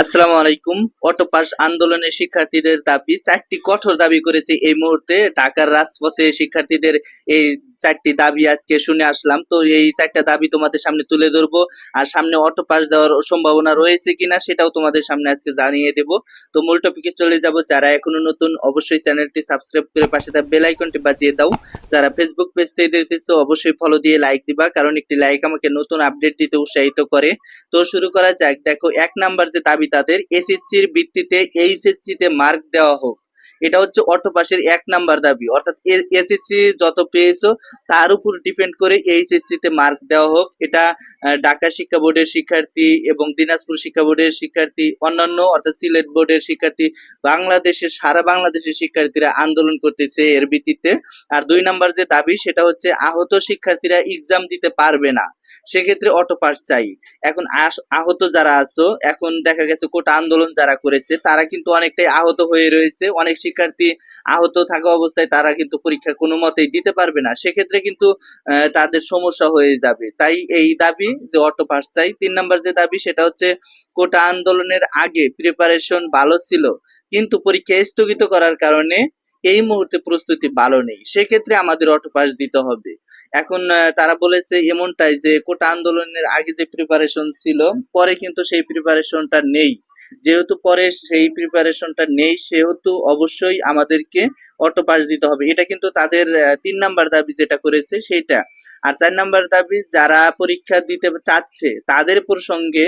আসসালামু আলাইকুম। Auto pass আন্দোলনের শিক্ষার্থীদের দাবি, চারটি কঠোর দাবি করেছে এই মুহূর্তে ঢাকার রাজপথে শিক্ষার্থীদের এই চারটি দাবি আজকে শুনে আসলাম। তো এই চারটা দাবি তোমাদের সামনে তুলে ধরবো। আর সামনে অটো পাস দেওয়ার সম্ভাবনা রয়েছে কিনা সেটাও তোমাদের সামনে আজকে জানিয়ে দেব। তো মূল টপিকে চলে যাব। যারা এখনও নতুন, অবশ্যই চ্যানেলটি সাবস্ক্রাইব করে পাশে থাকা বেল আইকনটি বাজিয়ে দাও। যারা ফেসবুক পেজ থেকে দেখতেছো, অবশ্যই ফলো দিয়ে লাইক দিবা। কারণ একটি লাইক আমাকে নতুন আপডেট দিতে উৎসাহিত করে। তো শুরু করা যাক। দেখো, এক নাম্বার যে দাবি তাদের এসএসসির ভিত্তিতে এইচএসসি তে মার্ক দেওয়া হোক। এটা হচ্ছে অটো পাশের এক নাম্বার দাবি। অর্থাৎ এসএসসি যত পেয়েছ, তার উপর ডিপেন্ড করে এইচএসসি তে মার্ক দেওয়া হোক। এটা ঢাকা শিক্ষা বোর্ডের শিক্ষার্থী এবং দিনাজপুর শিক্ষা বোর্ডের শিক্ষার্থী, অন্যান্য অর্থাৎ সিলেট বোর্ডের শিক্ষার্থী, বাংলাদেশের, সারা বাংলাদেশের শিক্ষার্থীরা আন্দোলন করতেছে এর ভিত্তিতে। আর দুই নাম্বার যে দাবি, সেটা হচ্ছে আহত শিক্ষার্থীরা এক্সাম দিতে পারবে না। সেক্ষেত্রে অটো পাস চাই। এখন আহত যারা আছো, এখন দেখা গেছে কোটা আন্দোলন যারা করেছে, তারা কিন্তু অনেকটাই আহত হয়ে রয়েছে। অনেক শিক্ষার্থী আহত থাকা অবস্থায় তারা কিন্তু পরীক্ষা কোনো মতেই দিতে পারবে না। সেক্ষেত্রে কিন্তু তাদের সমস্যা হয়ে যাবে। তাই এই দাবি যে অটো পাস চাই, তিন নম্বর যে দাবি সেটা হচ্ছে কোটা আন্দোলনের আগে প্রিপারেশন ভালো ছিল। কিন্তু পরীক্ষা স্থগিত করার কারণে এই মুহূর্তে প্রস্তুতি ভালো নেই। সেক্ষেত্রে আমাদের অটোপাস দিতে হবে। এখন তারা বলেছে এমনটাই যে, কোটা আন্দোলনের আগে যে প্রিপারেশন ছিল, পরে কিন্তু সেই প্রিপারেশনটা নেই। যেহেতু পরে সেই প্রিপারেশনটা নেই, সেহেতু অবশ্যই আমাদেরকে অটো পাস দিতে হবে। এটা কিন্তু তাদের তিন নাম্বার দাবি যেটা করেছে সেটা আর চার নাম্বার দাবি, যারা পরীক্ষা দিতে চাচ্ছে, তাদের প্রসঙ্গে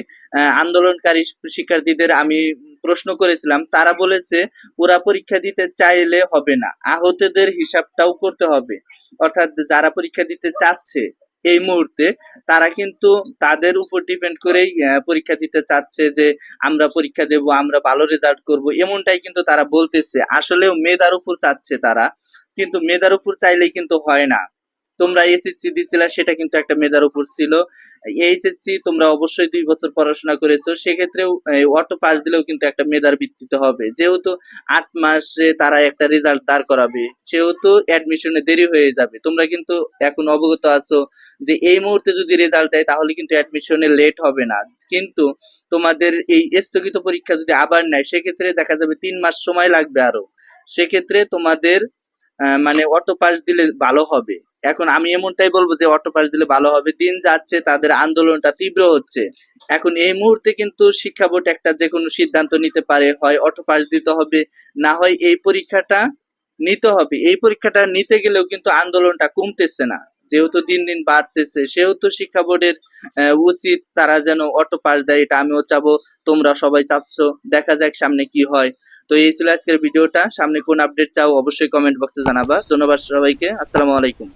আন্দোলনকারী শিক্ষার্থীদের আমি প্রশ্ন করেছিলাম। তারা বলেছে, ওরা পরীক্ষা দিতে চাইলে হবে না। আহতদের হিসাবটাও করতে হবে। অর্থাৎ যারা পরীক্ষা দিতে চাচ্ছে এই মুহূর্তে তারা কিন্তু তাদের উপর ডিপেন্ড করেই পরীক্ষা দিতে চাচ্ছে যে আমরা পরীক্ষা দেব, আমরা ভালো রেজাল্ট করব, এমনটাই কিন্তু তারা বলতেছে। আসলেও মেধার উপর চাচ্ছে তারা, কিন্তু মেধার উপর চাইলেই কিন্তু হয় না। তোমরা এসএসসি দিছিলা, সেটা কিন্তু একটা মেধার উপর ছিল। এইচএসসি তোমরা অবশ্যই দুই বছর পড়াশোনা করেছ, সেক্ষেত্রেও অটো পাস দিলেও কিন্তু একটা মেধার ভিত্তিতে হবে। যেহেতু আট মাসে তারা একটা রেজাল্ট দাঁড় করাবে, সেহেতু অ্যাডমিশনে দেরি হয়ে যাবে। তোমরা কিন্তু এখন অবগত আছো যে এই মুহূর্তে যদি রেজাল্ট দেয়, তাহলে কিন্তু অ্যাডমিশনে লেট হবে না। কিন্তু তোমাদের এই স্থগিত পরীক্ষা যদি আবার নেয়, সেক্ষেত্রে দেখা যাবে তিন মাস সময় লাগবে আরও। সেক্ষেত্রে তোমাদের মানে অটো পাস দিলে ভালো হবে। এখন আমি এমনটাই বলব যে অটো পাস দিলে ভালো হবে। দিন যাচ্ছে, তাদের আন্দোলনটা তীব্র হচ্ছে। এখন এই মুহূর্তে কিন্তু শিক্ষা বোর্ড একটা যে কোনো সিদ্ধান্ত নিতে পারে, হয় অটো পাস দিতে হবে, না হয় এই পরীক্ষাটা নিতে হবে। এই পরীক্ষাটা নিতে গেলেও কিন্তু আন্দোলনটা কমতেছে না। যেহেতু দিন দিন বাড়তেছে, সেহেতু শিক্ষা বোর্ডের উচিত তারা যেন অটো পাস দেয়, এটা আমিও চাবো। তোমরা সবাই চাচ্ছ, দেখা যাক সামনে কি হয়। তো এই ছিল আজকের ভিডিওটা। সামনে কোন আপডেট চাও অবশ্যই কমেন্ট বক্সে জানাবা। ধন্যবাদ সবাইকে। আসসালামু আলাইকুম।